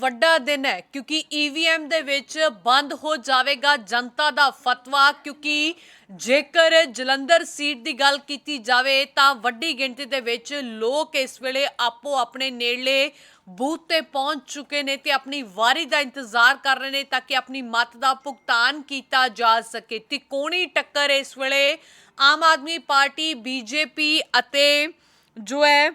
ਵੱਡਾ ਦਿਨ ਹੈ, ਕਿਉਂਕਿ ਈਵੀਐਮ ਦੇ ਵਿੱਚ ਬੰਦ ਹੋ ਜਾਵੇਗਾ ਜਨਤਾ ਦਾ ਫਤਵਾ, ਕਿਉਂਕਿ ਜੇਕਰ ਜਲੰਧਰ ਸੀਟ ਦੀ ਗੱਲ ਕੀਤੀ ਜਾਵੇ, ਤਾਂ ਵੱਡੀ ਗਿਣਤੀ ਦੇ ਵਿੱਚ ਲੋਕ ਇਸ ਵੇਲੇ ਆਪੋ ਆਪਣੇ ਨੇੜਲੇ ਬੂਥ ਤੇ ਪਹੁੰਚ ਚੁੱਕੇ ਨੇ ਤੇ ਆਪਣੀ ਵਾਰੀ ਦਾ ਇੰਤਜ਼ਾਰ ਕਰ ਰਹੇ ਨੇ ਤਾਂ ਕਿ ਆਪਣੀ ਮਤ ਦਾ ਭੁਗਤਾਨ ਕੀਤਾ ਜਾ ਸਕੇ। ਤਿਕੋਣੀ ਟੱਕਰ ਇਸ ਵੇਲੇ ਆਮ ਆਦਮੀ ਪਾਰਟੀ, ਬੀਜੇਪੀ ਅਤੇ ਜੋ ਹੈ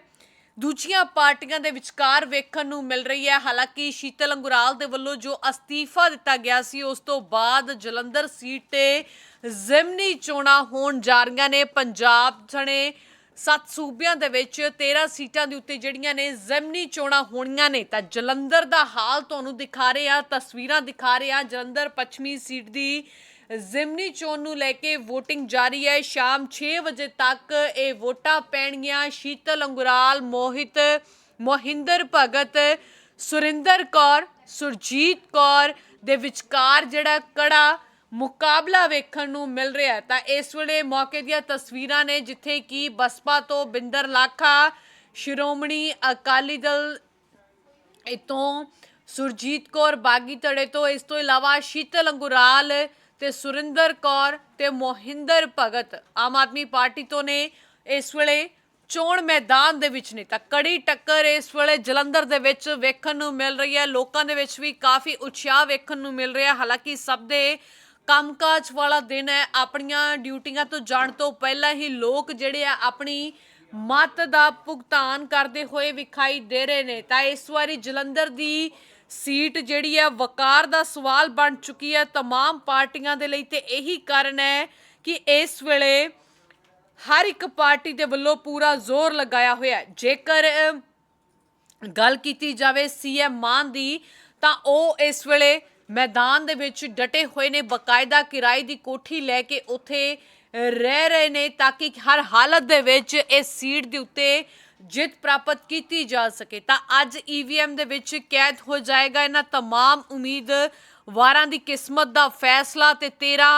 ਦੂਜੀਆਂ ਪਾਰਟੀਆਂ ਦੇ ਵਿਚਕਾਰ ਵੇਖਣ ਨੂੰ ਮਿਲ ਰਹੀ ਹੈ। ਹਾਲਾਂਕਿ ਸ਼ੀਤਲ ਅੰਗੁਰਾਲ ਦੇ ਵੱਲੋਂ ਜੋ ਅਸਤੀਫਾ ਦਿੱਤਾ ਗਿਆ ਸੀ, ਉਸ ਤੋਂ ਬਾਅਦ ਜਲੰਧਰ ਸੀਟ ਤੇ ਜ਼ਿਮਨੀ ਚੋਣਾਂ ਹੋਣ ਜਾ ਰਹੀਆਂ ਨੇ। ਪੰਜਾਬ ਸਣੇ ਸੱਤ ਸੂਬਿਆਂ ਦੇ ਵਿੱਚ 13 ਸੀਟਾਂ ਦੇ ਉੱਤੇ ਜਿਹੜੀਆਂ ਨੇ ਜ਼ਿਮਨੀ ਚੋਣਾਂ ਹੋਣੀਆਂ ਨੇ। ਤਾਂ ਜਲੰਧਰ ਦਾ ਹਾਲ ਤੁਹਾਨੂੰ ਦਿਖਾ ਰਹੇ ਆ ਤਸਵੀਰਾਂ ਦਿਖਾ ਰਹੇ। ਆ ਜਲੰਧਰ ਪੱਛਮੀ ਸੀਟ ਦੀ ਜ਼ਿਮਨੀ ਚੋਣ ਨੂੰ ਲੈ ਕੇ VOTING ਜਾਰੀ ਹੈ। ਸ਼ਾਮ 6 ਵਜੇ ਤੱਕ ਇਹ ਵੋਟਾਂ ਪੈਣਗੀਆਂ। ਸ਼ੀਤਲ ਅੰਗੁਰਾਲ, ਮੋਹਿਤ, ਮੋਹਿੰਦਰ ਭਗਤ, ਸੁਰਿੰਦਰ ਕੌਰ, ਸੁਰਜੀਤ ਕੌਰ ਦੇ ਵਿਚਕਾਰ ਜਿਹੜਾ ਕੜਾ ਮੁਕਾਬਲਾ ਵੇਖਣ ਨੂੰ ਮਿਲ ਰਿਹਾ ਤਾਂ ਇਸ ਵੇਲੇ ਮੌਕੇ ਦੀਆਂ ਤਸਵੀਰਾਂ ਨੇ ਜਿੱਥੇ ਕਿ ਬਸਪਾ ਤੋਂ ਬਿੰਦਰ ਲਾਖਾ, ਸ਼੍ਰੋਮਣੀ ਅਕਾਲੀ ਦਲ ਇਤੋਂ ਸੁਰਜੀਤ ਕੌਰ, ਬਾਗੀ ਧੜੇ ਤੋਂ। ਇਸ ਤੋਂ ਇਲਾਵਾ ਸ਼ੀਤਲ ਅੰਗੁਰਾਲ ਤੇ ਸੁਰਿੰਦਰ ਕੌਰ ਤੇ ਮੋਹਿੰਦਰ ਭਗਤ ਆਮ ਆਦਮੀ ਪਾਰਟੀ ਤੋਂ ਨੇ ਇਸ ਵੇਲੇ ਚੋਣ ਮੈਦਾਨ ਦੇ ਵਿੱਚ ਨੇ। ਤਾਂ ਕੜੀ ਟੱਕਰ ਇਸ ਵੇਲੇ ਜਲੰਧਰ ਦੇ ਵਿੱਚ ਵੇਖਣ ਨੂੰ ਮਿਲ ਰਹੀ ਹੈ। ਲੋਕਾਂ ਦੇ ਵਿੱਚ ਵੀ ਕਾਫੀ ਉਤਸ਼ਾਹ ਵੇਖਣ ਨੂੰ ਮਿਲ ਰਿਹਾ ਹਾਲਾਂਕਿ ਸਭ ਦੇ ਕੰਮਕਾਜ ਵਾਲਾ ਦਿਨ ਹੈ। ਆਪਣੀਆਂ ਡਿਊਟੀਆਂ ਤੋਂ ਜਾਣ ਤੋਂ ਪਹਿਲਾਂ ਹੀ ਲੋਕ ਜਿਹੜੇ ਆ ਆਪਣੀ ਮਤ ਦਾ ਭੁਗਤਾਨ ਕਰਦੇ ਹੋਏ ਵਿਖਾਈ ਦੇ ਰਹੇ ਨੇ। ਤਾਂ ਇਸ ਵਾਰੀ ਜਲੰਧਰ ਦੀ ਸੀਟ ਜਿਹੜੀ ਹੈ ਵਕਾਰ ਦਾ ਸਵਾਲ ਬਣ ਚੁੱਕੀ ਹੈ तमाम ਪਾਰਟੀਆਂ ਦੇ ਲਈ ਤੇ ਇਹੀ ਕਾਰਨ ਹੈ ਕਿ ਇਸ ਵੇਲੇ ਹਰ ਇੱਕ ਪਾਰਟੀ ਦੇ ਵੱਲੋਂ ਪੂਰਾ ਜ਼ੋਰ ਲਗਾਇਆ ਹੋਇਆ ਹੈ ਜੇਕਰ ਅ, ਗੱਲ ਕੀਤੀ ਜਾਵੇ ਸੀਐਮ ਮਾਨ ਦੀ ਤਾਂ ਉਹ ਇਸ ਵੇਲੇ ਮੈਦਾਨ ਦੇ ਵਿੱਚ ਡਟੇ ਹੋਏ ਨੇ ਬਕਾਇਦਾ ਕਿਰਾਏ ਦੀ ਕੋਠੀ ਲੈ ਕੇ ਉੱਥੇ ਰਹਿ ਰਹੇ ਨੇ ਤਾਂ ਕਿ ਹਰ ਹਾਲਤ ਦੇ ਵਿੱਚ ਇਸ ਸੀਟ ਦੇ ਉੱਤੇ ਜਿੱਤ ਪ੍ਰਾਪਤ ਕੀਤੀ ਜਾ ਸਕੇ ਤਾਂ ਅੱਜ ਈਵੀਐਮ ਦੇ ਵਿੱਚ ਕੈਦ ਹੋ ਜਾਏਗਾ ਇਹਨਾਂ तमाम ਉਮੀਦਵਾਰਾਂ ਦੀ ਕਿਸਮਤ ਦਾ ਫੈਸਲਾ ਤੇ 13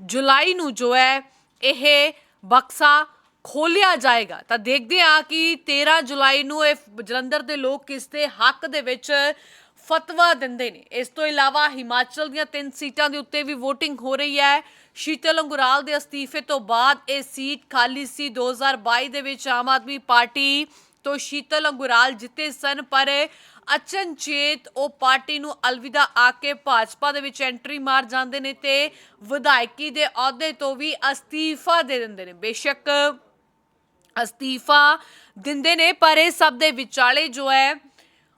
ਜੁਲਾਈ ਨੂੰ ਜੋ ਹੈ ਇਹ ਬਕਸਾ ਖੋਲਿਆ ਜਾਏਗਾ ਤਾਂ ਦੇਖਦੇ ਹਾਂ ਕਿ 13 ਜੁਲਾਈ ਨੂੰ ਇਹ ਜਲੰਧਰ ਦੇ ਲੋਕ ਕਿਸ ਦੇ ਹੱਕ ਦੇ ਵਿੱਚ ਫਤਵਾ ਦਿੰਦੇ ਨੇ। ਇਸ ਤੋਂ ਇਲਾਵਾ ਹਿਮਾਚਲ ਦੀਆਂ ਤਿੰਨ ਸੀਟਾਂ ਦੇ ਉੱਤੇ ਵੀ VOTING ਹੋ ਰਹੀ ਹੈ। ਸ਼ੀਤਲ ਅੰਗੁਰਾਲ ਦੇ ਅਸਤੀਫੇ ਤੋਂ ਬਾਅਦ ਇਹ ਸੀਟ ਖਾਲੀ ਸੀ। 2022 ਦੇ ਵਿੱਚ ਆਮ ਆਦਮੀ ਪਾਰਟੀ ਤੋਂ ਸ਼ੀਤਲ ਅੰਗੁਰਾਲ ਜਿੱਤੇ ਸਨ, ਪਰ ਅਚਨਚੇਤ ਉਹ ਪਾਰਟੀ ਨੂੰ ਅਲਵਿਦਾ ਆ ਕੇ ਭਾਜਪਾ ਦੇ ਵਿੱਚ ਐਂਟਰੀ ਮਾਰ ਜਾਂਦੇ ਨੇ ਤੇ ਵਿਧਾਇਕੀ ਦੇ ਅਹੁਦੇ ਤੋਂ ਵੀ ਅਸਤੀਫਾ ਦੇ ਦਿੰਦੇ ਨੇ। ਬੇਸ਼ੱਕ ਅਸਤੀਫਾ ਦਿੰਦੇ ਨੇ, ਪਰ ਇਹ ਸਭ ਦੇ ਵਿਚਾਲੇ ਜੋ ਹੈ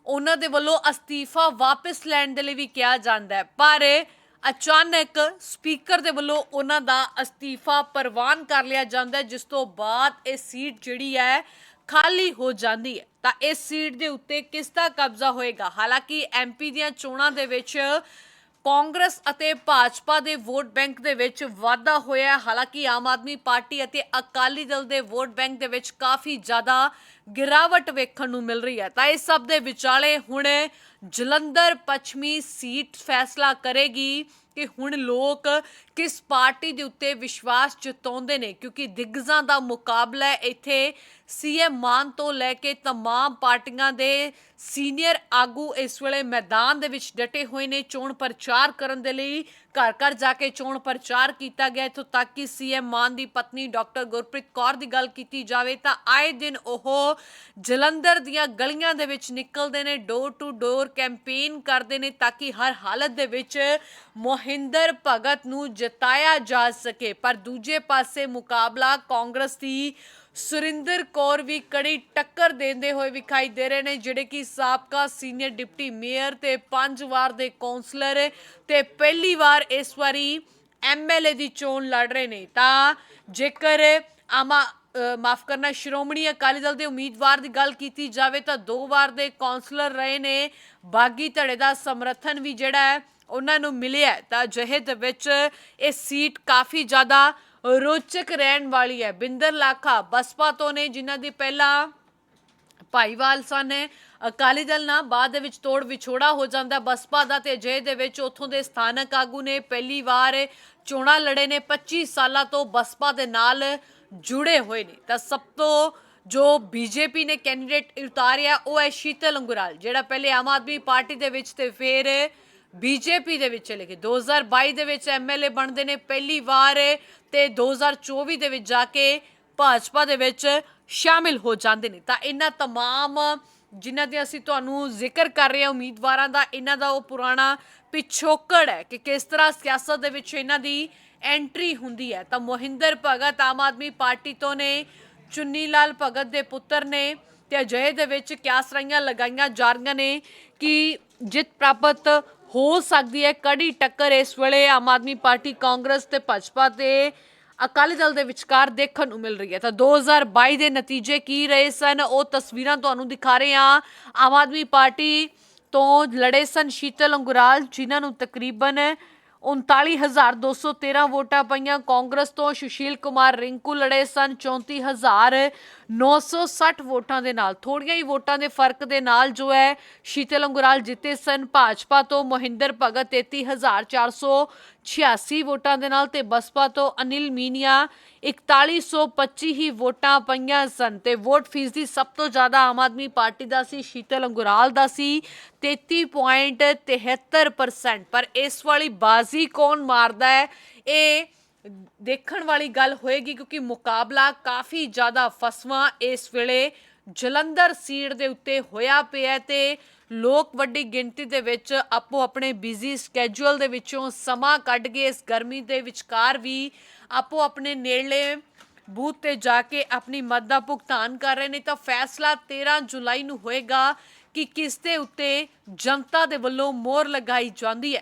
ਉਹਨਾਂ ਦੇ ਵੱਲੋਂ ਅਸਤੀਫਾ ਵਾਪਸ ਲੈਣ ਦੇ ਲਈ ਵੀ ਕਿਹਾ ਜਾਂਦਾ ਹੈ। ਪਰ ਅਚਾਨਕ ਸਪੀਕਰ ਦੇ ਵੱਲੋਂ ਉਹਨਾਂ ਦਾ ਅਸਤੀਫਾ ਪ੍ਰਵਾਨ ਕਰ ਲਿਆ ਜਾਂਦਾ ਹੈ, ਜਿਸ ਤੋਂ ਬਾਅਦ ਇਹ ਸੀਟ ਜਿਹੜੀ ਹੈ ਖਾਲੀ ਹੋ ਜਾਂਦੀ ਹੈ। ਤਾਂ ਇਸ ਸੀਟ ਦੇ ਉੱਤੇ ਕਿਸ ਦਾ ਕਬਜ਼ਾ ਹੋਏਗਾ? ਹਾਲਾਂਕਿ ਐਮਪੀ ਦੀਆਂ ਚੋਣਾਂ ਦੇ ਵਿੱਚ ਕਾਂਗਰਸ ਅਤੇ ਭਾਜਪਾ ਦੇ ਵੋਟ ਬੈਂਕ ਦੇ ਵਿੱਚ ਵਾਧਾ ਹੋਇਆ ਹਾਲਾਂਕਿ ਆਮ ਆਦਮੀ ਪਾਰਟੀ ਅਤੇ ਅਕਾਲੀ ਦਲ ਦੇ ਵੋਟ ਬੈਂਕ ਦੇ ਵਿੱਚ ਕਾਫੀ ਜ਼ਿਆਦਾ ਗਿਰਾਵਟ ਵੇਖਣ ਨੂੰ ਮਿਲ ਰਹੀ ਹੈ। ਤਾਂ ਇਸ ਸਭ ਦੇ ਵਿਚਾਲੇ ਹੁਣ ਜਲੰਧਰ ਪੱਛਮੀ ਸੀਟ ਫੈਸਲਾ ਕਰੇਗੀ ਕਿ ਹੁਣ ਲੋਕ ਕਿਸ ਪਾਰਟੀ ਦੇ ਉੱਤੇ ਵਿਸ਼ਵਾਸ ਜਤਾਉਂਦੇ ਨੇ ਕਿਉਂਕਿ ਦਿਗਜ਼ਾਂ ਦਾ ਮੁਕਾਬਲਾ ਹੈ ਇੱਥੇ ਸੀਐਮ ਮਾਨ ਤੋਂ ਲੈ ਕੇ तमाम ਪਾਰਟੀਆਂ ਦੇ ਸੀਨੀਅਰ ਆਗੂ ਇਸ ਵੇਲੇ ਮੈਦਾਨ ਦੇ ਵਿੱਚ ਡਟੇ ਹੋਏ ਨੇ ਚੋਣ ਪ੍ਰਚਾਰ ਕਰਨ ਦੇ ਲਈ ਘਰ ਘਰ ਜਾ ਕੇ ਚੋਣ ਪ੍ਰਚਾਰ ਕੀਤਾ ਗਿਆ ਇਥੋਂ ਤੱਕ ਕਿ ਸੀਐਮ ਮਾਨ ਦੀ ਪਤਨੀ ਡਾਕਟਰ ਗੁਰਪ੍ਰੀਤ ਕੌਰ ਦੀ ਗੱਲ ਕੀਤੀ ਜਾਵੇ ਤਾਂ ਆਏ ਦਿਨ ਉਹ ਜਲੰਧਰ ਦੀਆਂ ਗਲੀਆਂ ਦੇ ਵਿੱਚ ਨਿਕਲਦੇ ਨੇ ਡੋਰ ਟੂ ਡੋਰ ਕੈਂਪੇਨ ਕਰਦੇ ਨੇ ਤਾਂ ਕਿ ਹਰ ਹਾਲਤ ਦੇ ਵਿੱਚ ਮੋਹਿੰਦਰ ਭਗਤ ਨੂੰ ਜਿਤਾਇਆ ਜਾ ਸਕੇ। ਪਰ ਦੂਜੇ ਪਾਸੇ ਮੁਕਾਬਲਾ ਕਾਂਗਰਸ ਦੀ ਸੁਰਿੰਦਰ ਕੌਰ ਵੀ ਕੜੀ ਟੱਕਰ ਦਿੰਦੇ ਹੋਏ ਵਿਖਾਈ ਦੇ ਰਹੇ ਨੇ, ਜਿਹੜੇ ਕਿ ਸਾਬਕਾ ਸੀਨੀਅਰ ਡਿਪਟੀ ਮੇਅਰ ਤੇ ਪੰਜ ਵਾਰ ਦੇ ਕਾਉਂਸਲਰ ਤੇ ਪਹਿਲੀ ਵਾਰ ਇਸ ਵਾਰੀ ਐਮਐਲਏ ਦੀ ਚੋਣ ਲੜ ਰਹੇ ਨੇ। ਤਾਂ ਜੇਕਰ ਆਮਾ ਮਾਫ ਕਰਨਾ, ਸ਼੍ਰੋਮਣੀ ਅਕਾਲੀ ਦਲ ਦੇ ਉਮੀਦਵਾਰ ਦੀ ਗੱਲ ਕੀਤੀ ਜਾਵੇ ਤਾਂ ਦੋ ਵਾਰ ਦੇ ਕਾਉਂਸਲਰ ਰਹੇ ਨੇ। ਬਾਗੀ ਧੜੇ ਦਾ ਸਮਰਥਨ ਵੀ ਜਿਹੜਾ ਹੈ, ਉਹਨਾਂ ਨੂੰ ਮਿਲਿਆ ਤਾਂ ਅਜਿਹੇ ਦੇ ਵਿੱਚ ਇਹ ਸੀਟ ਕਾਫੀ ਜ਼ਿਆਦਾ ਰੋਚਕ ਰਹਿਣ ਵਾਲੀ ਹੈ। ਬਿੰਦਰ ਲਾਖਾ, ਬਸਪਾ ਤੋਂ ਨੇ, ਜਿਨ੍ਹਾਂ ਦੀ ਪਹਿਲਾਂ ਭਾਈਵਾਲ ਸਨ। ਅਕਾਲੀ ਦਲ ਨਾਲ ਬਾਅਦ ਦੇ ਵਿੱਚ ਤੋੜ ਵਿਛੋੜਾ ਹੋ ਜਾਂਦਾ ਬਸਪਾ ਦਾ ਤੇ ਅਜੇ ਦੇ ਵਿੱਚ ਉੱਥੋਂ ਦੇ ਸਥਾਨਕ ਆਗੂ ਨੇ ਪਹਿਲੀ ਵਾਰ ਚੋਣਾਂ ਲੜੇ ਨੇ। 25 ਸਾਲਾਂ ਤੋਂ ਬਸਪਾ ਦੇ ਨਾਲ ਜੁੜੇ ਹੋਏ ਨੇ। ਤਾਂ ਸਭ ਤੋਂ ਜੋ ਬੀਜੇਪੀ ਨੇ ਕੈਂਡੀਡੇਟ ਉਤਾਰਿਆ, ਉਹ ਹੈ ਸ਼ੀਤਲ ਅੰਗੁਰਾਲ, ਜਿਹੜਾ ਪਹਿਲੇ ਆਮ ਆਦਮੀ ਪਾਰਟੀ ਦੇ ਵਿੱਚ ਤੇ ਫਿਰ ਬੀਜੇਪੀ ਦੇ ਵਿੱਚ ਚਲੇ ਗਏ। 2022 ਦੇ ਵਿੱਚ ਐਮਐਲਏ ਬਣਦੇ ਨੇ ਪਹਿਲੀ ਵਾਰ ਤੇ 2024 ਦੇ ਵਿੱਚ ਜਾ ਕੇ ਭਾਜਪਾ ਦੇ ਵਿੱਚ ਸ਼ਾਮਿਲ ਹੋ ਜਾਂਦੇ ਨੇ। ਤਾਂ ਇਹਨਾਂ ਤਮਾਮ ਜਿਨ੍ਹਾਂ ਦੇ ਅਸੀਂ ਤੁਹਾਨੂੰ ਜ਼ਿਕਰ ਕਰ ਰਹੇ ਹਾਂ ਉਮੀਦਵਾਰਾਂ ਦਾ, ਇਹਨਾਂ ਦਾ ਉਹ ਪੁਰਾਣਾ ਪਿਛੋਕੜ ਹੈ ਕਿ ਕਿਸ ਤਰ੍ਹਾਂ ਸਿਆਸਤ ਦੇ ਵਿੱਚ ਇਹਨਾਂ ਦੀ ਐਂਟਰੀ ਹੁੰਦੀ ਹੈ। ਤਾਂ ਮੋਹਿੰਦਰ ਭਗਤ ਆਮ ਆਦਮੀ ਪਾਰਟੀ ਤੋਂ ਨੇ ਚੁੰਨੀ ਲਾਲ ਭਗਤ ਦੇ ਪੁੱਤਰ ਨੇ ਤੇ ਅਜੇ ਦੇ ਵਿੱਚ ਕਿਆਸਰਾਈਆਂ ਲਗਾਈਆਂ ਜਾ ਰਹੀਆਂ ਨੇ ਕਿ ਜਿੱਤ ਪ੍ਰਾਪਤ ਹੋ ਸਕਦੀ ਹੈ। ਕੜੀ ਟੱਕਰ ਇਸ ਵੇਲੇ ਆਮ ਆਦਮੀ ਪਾਰਟੀ ਕਾਂਗਰਸ ਤੇ ਭਾਜਪਾ ਤੇ ਅਕਾਲੀ ਦਲ ਦੇ ਵਿਚਕਾਰ ਦੇਖਣ ਨੂੰ ਮਿਲ ਰਹੀ ਹੈ। ਤਾਂ 2022 ਦੇ ਨਤੀਜੇ ਕੀ ਰਹੇ ਸਨ? ਉਹ ਤਸਵੀਰਾਂ ਤੁਹਾਨੂੰ ਦਿਖਾ ਰਹੇ ਹਾਂ। ਆਮ ਆਦਮੀ ਪਾਰਟੀ ਤੋਂ ਲੜੇ ਸਨ ਸ਼ੀਤਲ ਅੰਗੁਰਾਲ, ਜਿਨ੍ਹਾਂ ਨੂੰ ਤਕਰੀਬਨ 39213 ਵੋਟਾਂ ਪਈਆਂ। ਕਾਂਗਰਸ ਤੋਂ ਸੁਸ਼ੀਲ ਕੁਮਾਰ ਰਿੰਕੂ ਲੜੇ ਸਨ। 34960 ਵੋਟਾਂ ਦੇ ਨਾਲ ਥੋੜੀਆਂ ਹੀ ਵੋਟਾਂ ਦੇ ਫ਼ਰਕ ਦੇ ਨਾਲ ਜੋ ਹੈ, ਸ਼ੀਤਲ ਅੰਗੁਰਾਲ ਜਿੱਤੇ ਸਨ ਭਾਜਪਾ ਤੋਂ, ਮੋਹਿੰਦਰ ਭਗਤ 33486 ਵੋਟਾਂ ਦੇ ਨਾਲ ਤੇ ਬਸਪਾ ਤੋਂ ਅਨਿਲ ਮੀਨੀਆ 4125 ਹੀ ਵੋਟਾਂ ਪਈਆਂ ਸਨ ਤੇ ਵੋਟ ਫੀਸ ਦੀ ਸਭ ਤੋਂ ਜ਼ਿਆਦਾ ਆਮ ਆਦਮੀ ਪਾਰਟੀ ਦਾ ਸੀ, ਸ਼ੀਤਲ ਅੰਗੁਰਾਲ ਦਾ ਸੀ 33.73% ਪਰ ਇਸ ਵਾਲੀ ਬਾਜ਼ੀ ਕੌਣ ਮਾਰਦਾ ਹੈ? ਇਹ ਦੇਖਣ ਵਾਲੀ ਗੱਲ ਹੋਏਗੀ ਕਿਉਂਕਿ ਮੁਕਾਬਲਾ ਕਾਫੀ ਜ਼ਿਆਦਾ ਫਸਵਾ ਇਸ ਵੇਲੇ ਜਲੰਧਰ ਸੀਟ ਦੇ ਉੱਤੇ ਹੋਇਆ ਪਿਆ ਹੈ ਤੇ ਲੋਕ ਵੱਡੀ ਗਿਣਤੀ ਦੇ ਵਿੱਚ ਆਪੋ ਆਪਣੇ ਬਿਜ਼ੀ ਸਕੇਜੂਲ ਦੇ ਵਿੱਚੋਂ ਸਮਾਂ ਕੱਢ ਕੇ ਇਸ ਗਰਮੀ ਦੇ ਵਿਚਕਾਰ ਵੀ ਆਪੋ ਆਪਣੇ ਨੇੜਲੇ ਬੂਥ ਤੇ ਜਾ ਕੇ ਆਪਣੀ ਮਤ ਦਾ ਭੁਗਤਾਨ ਕਰ ਰਹੇ ਨੇ ਤਾਂ ਫੈਸਲਾ 13 ਜੁਲਾਈ ਨੂੰ ਹੋਏਗਾ ਕਿ ਕਿਸ ਦੇ ਉੱਤੇ ਜਨਤਾ ਦੇ ਵੱਲੋਂ ਮੋਹਰ ਲਗਾਈ ਜਾਂਦੀ ਹੈ।